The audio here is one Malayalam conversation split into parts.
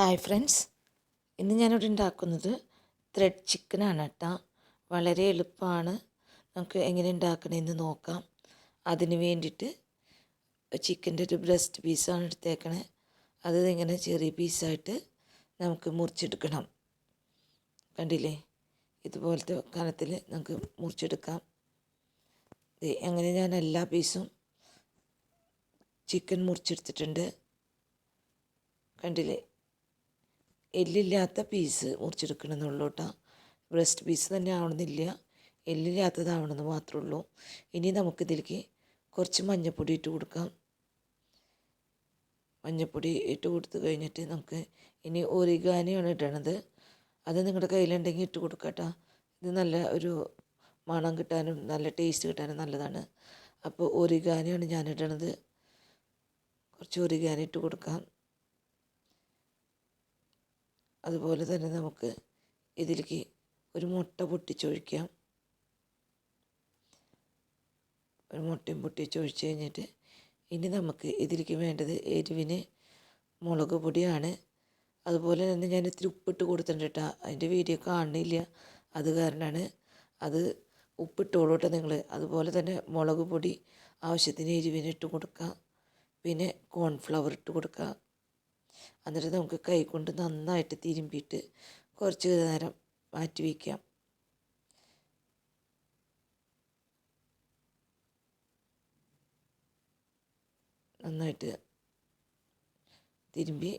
ഹായ് ഫ്രണ്ട്സ് ഇന്ന് ഞാനിവിടെ ഉണ്ടാക്കുന്നത് ത്രെഡ് ചിക്കനാണ് കേട്ടോ വളരെ എളുപ്പമാണ്. നമുക്ക് എങ്ങനെ ഉണ്ടാക്കണമെന്ന് നോക്കാം. അതിന് വേണ്ടിയിട്ട് ചിക്കന്റെ ഒരു ബ്രസ്റ്റ് പീസാണ് എടുത്തേക്കണേ. അത് ഇങ്ങനെ ചെറിയ പീസായിട്ട് നമുക്ക് മുറിച്ചെടുക്കണം. കണ്ടില്ലേ? ഇതുപോലത്തെ കനത്തിൽ നമുക്ക് മുറിച്ചെടുക്കാം. അങ്ങനെ ഞാൻ എല്ലാ പീസും ചിക്കൻ മുറിച്ചെടുത്തിട്ടുണ്ട്. കണ്ടില്ലേ? എല്ലില്ലാത്ത പീസ് മുറിച്ചെടുക്കണമെന്നുള്ളൂ കേട്ടോ ബ്രസ്റ്റ് പീസ് തന്നെ ആവണമെന്നില്ല. എല്ലില്ലാത്തതാവണമെന്ന് മാത്രമേ ഉള്ളൂ ഇനി നമുക്കിതിലേക്ക് കുറച്ച് മഞ്ഞൾപ്പൊടി ഇട്ട് കൊടുക്കാം. മഞ്ഞൾപ്പൊടി ഇട്ട് കൊടുത്ത് കഴിഞ്ഞിട്ട് നമുക്ക് ഇനി ഒരിഗാനിയാണ് ഇടണത്. അത് നിങ്ങളുടെ കയ്യിലുണ്ടെങ്കിൽ ഇട്ട് കൊടുക്കട്ടോ. ഇത് നല്ല ഒരു മണം കിട്ടാനും നല്ല ടേസ്റ്റ് കിട്ടാനും നല്ലതാണ്. അപ്പോൾ ഒരിഗാനിയാണ് ഞാൻ ഇടണത് കുറച്ച് ഒരിഗാനി ഇട്ട് കൊടുക്കാം. അതുപോലെ തന്നെ നമുക്ക് ഇതിലേക്ക് ഒരു മുട്ട പൊട്ടിച്ചൊഴിക്കാം. ഒരു മുട്ടയും പൊട്ടിച്ചൊഴിച്ച് കഴിഞ്ഞിട്ട് ഇനി നമുക്ക് ഇതിലേക്ക് വേണ്ടത് എരിവിന് മുളക് പൊടിയാണ്. അതുപോലെ തന്നെ ഞാൻ ഇത്തിരി ഉപ്പിട്ട് കൊടുത്തിട്ടുണ്ട് കേട്ടോ. അതിന്റെ വീഡിയോ കാണുന്നില്ല. അത് കാരണമാണ് അത് ഉപ്പിട്ടോളൂ കേട്ടോ നിങ്ങൾ. അതുപോലെ തന്നെ മുളക് പൊടി ആവശ്യത്തിന് എരിവിന് ഇട്ട് കൊടുക്കുക പിന്നെ കോൺഫ്ലവർ ഇട്ട് കൊടുക്കുക എന്നിട്ട് നമുക്ക് കൈ കൊണ്ട് നന്നായിട്ട് തിരുമ്പിയിട്ട് കുറച്ച് നേരം മാറ്റി വയ്ക്കാം നന്നായിട്ട് തിരുമ്പി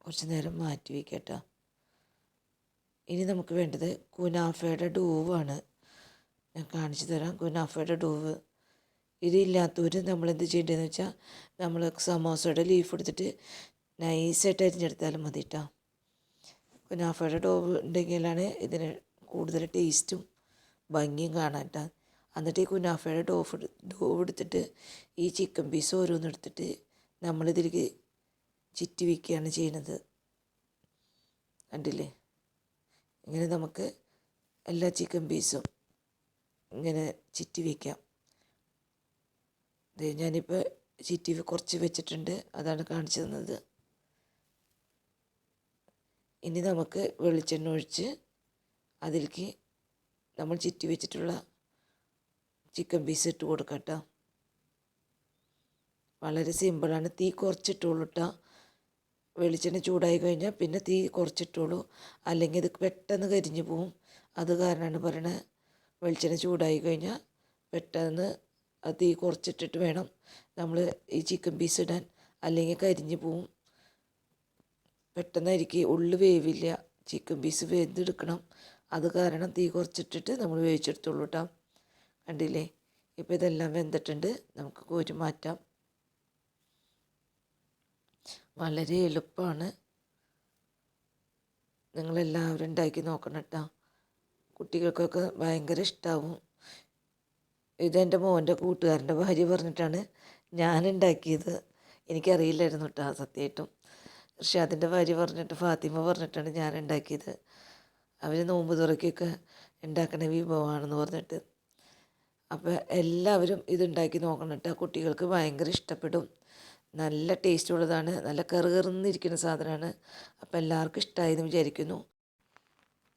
കുറച്ച് നേരം മാറ്റി വയ്ക്കട്ടോ ഇനി നമുക്ക് വേണ്ടത് കുനാഫയുടെ ഡൂവാണ്. ഞാൻ കാണിച്ചു തരാം കുനാഫയുടെ ഡൂവ്. ഇതില്ലാത്തവർ നമ്മൾ എന്ത് ചെയ്യേണ്ടതെന്ന് വെച്ചാൽ നമ്മൾ സമോസയുടെ ലീഫ് എടുത്തിട്ട് നൈസായിട്ട് അരിഞ്ഞെടുത്താലും മതി കേട്ടോ കുനാഫയുടെ ഡോവ് ഉണ്ടെങ്കിലാണ് ഇതിന് കൂടുതൽ ടേസ്റ്റും ഭംഗിയും കാണാൻ കേട്ടോ എന്നിട്ട് ഈ കുനാഫയുടെ ഡോഫ് ഡോവ് എടുത്തിട്ട് ഈ ചിക്കൻ പീസ് ഓരോന്നെടുത്തിട്ട് നമ്മളിതിലേക്ക് ചിറ്റി വയ്ക്കുകയാണ് ചെയ്യുന്നത്. കണ്ടില്ലേ? ഇങ്ങനെ നമുക്ക് എല്ലാ ചിക്കൻ പീസും ഇങ്ങനെ ചിറ്റി വയ്ക്കാം ഇത് ഞാനിപ്പോൾ വി കുറച്ച് വെച്ചിട്ടുണ്ട്. അതാണ് കാണിച്ചു തന്നത്. ഇനി നമുക്ക് വെളിച്ചെണ്ണ ഒഴിച്ച് അതിലേക്ക് നമ്മൾ ചിറ്റി വെച്ചിട്ടുള്ള ചിക്കൻ പീസ് ഇട്ട് കൊടുക്കാം കേട്ടോ വളരെ സിമ്പിളാണ് തീ കുറച്ചിട്ടുള്ളൂ കേട്ടോ വെളിച്ചെണ്ണ ചൂടായി കഴിഞ്ഞാൽ പിന്നെ തീ കുറച്ചിട്ടുള്ളൂ. അല്ലെങ്കിൽ ഇത് പെട്ടെന്ന് കരിഞ്ഞു പോവും. അത് കാരണമാണ് പറയണത് വെളിച്ചെണ്ണ ചൂടായി കഴിഞ്ഞാൽ പെട്ടെന്ന് തീ കുറച്ചിട്ടിട്ട് വേണം. നമ്മൾ ഈ ചിക്കൻ പീസ് ഇടാൻ. അല്ലെങ്കിൽ കരിഞ്ഞു പോവും. പെട്ടെന്നായിരിക്കും ഉള്ളു വേവില്ല. ചിക്കൻ പീസ് വെന്തെടുക്കണം അത് കാരണം തീ കുറച്ചിട്ടിട്ട് നമ്മൾ വേവിച്ചെടുത്തോളൂ കേട്ടോ കണ്ടില്ലേ? ഇപ്പോൾ ഇതെല്ലാം വെന്തിട്ടുണ്ട്. നമുക്ക് കോരി മാറ്റാം. വളരെ എളുപ്പമാണ്. നിങ്ങളെല്ലാവരും ഉണ്ടാക്കി നോക്കണം കേട്ടോ കുട്ടികൾക്കൊക്കെ ഭയങ്കര ഇഷ്ടമാവും ഇതെന്റെ മോന്റെ കൂട്ടുകാരന്റെ ഭാര്യ പറഞ്ഞിട്ടാണ് ഞാൻ ഉണ്ടാക്കിയത് എനിക്കറിയില്ലായിരുന്നു കേട്ടോ സത്യമായിട്ടും. ഋഷാദിന്റെ ഭാര്യ പറഞ്ഞിട്ട് ഫാത്തിമ പറഞ്ഞിട്ടാണ് ഞാൻ ഉണ്ടാക്കിയത് അവർ നോമ്പ് തുറക്കൊക്കെ ഉണ്ടാക്കുന്ന വിഭവമാണെന്ന് പറഞ്ഞിട്ട്. അപ്പോൾ എല്ലാവരും ഇതുണ്ടാക്കി നോക്കണം കേട്ടോ. കുട്ടികൾക്ക് ഭയങ്കര ഇഷ്ടപ്പെടും. നല്ല ടേസ്റ്റ് ഉള്ളതാണ് നല്ല കറുകറുന്നിരിക്കുന്ന സാധനമാണ്. അപ്പോൾ എല്ലാവർക്കും ഇഷ്ടമായി എന്ന് വിചാരിക്കുന്നു.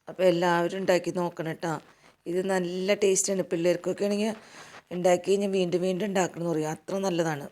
അപ്പോൾ എല്ലാവരും ഉണ്ടാക്കി നോക്കണം കേട്ടോ. ഇത് നല്ല ടേസ്റ്റാണ് പിള്ളേർക്കൊക്കെ ആണെങ്കിൽ ഉണ്ടാക്കി കഴിഞ്ഞാൽ വീണ്ടും വീണ്ടും ഉണ്ടാക്കണം എന്ന് പറയും. അത്ര നല്ലതാണ്.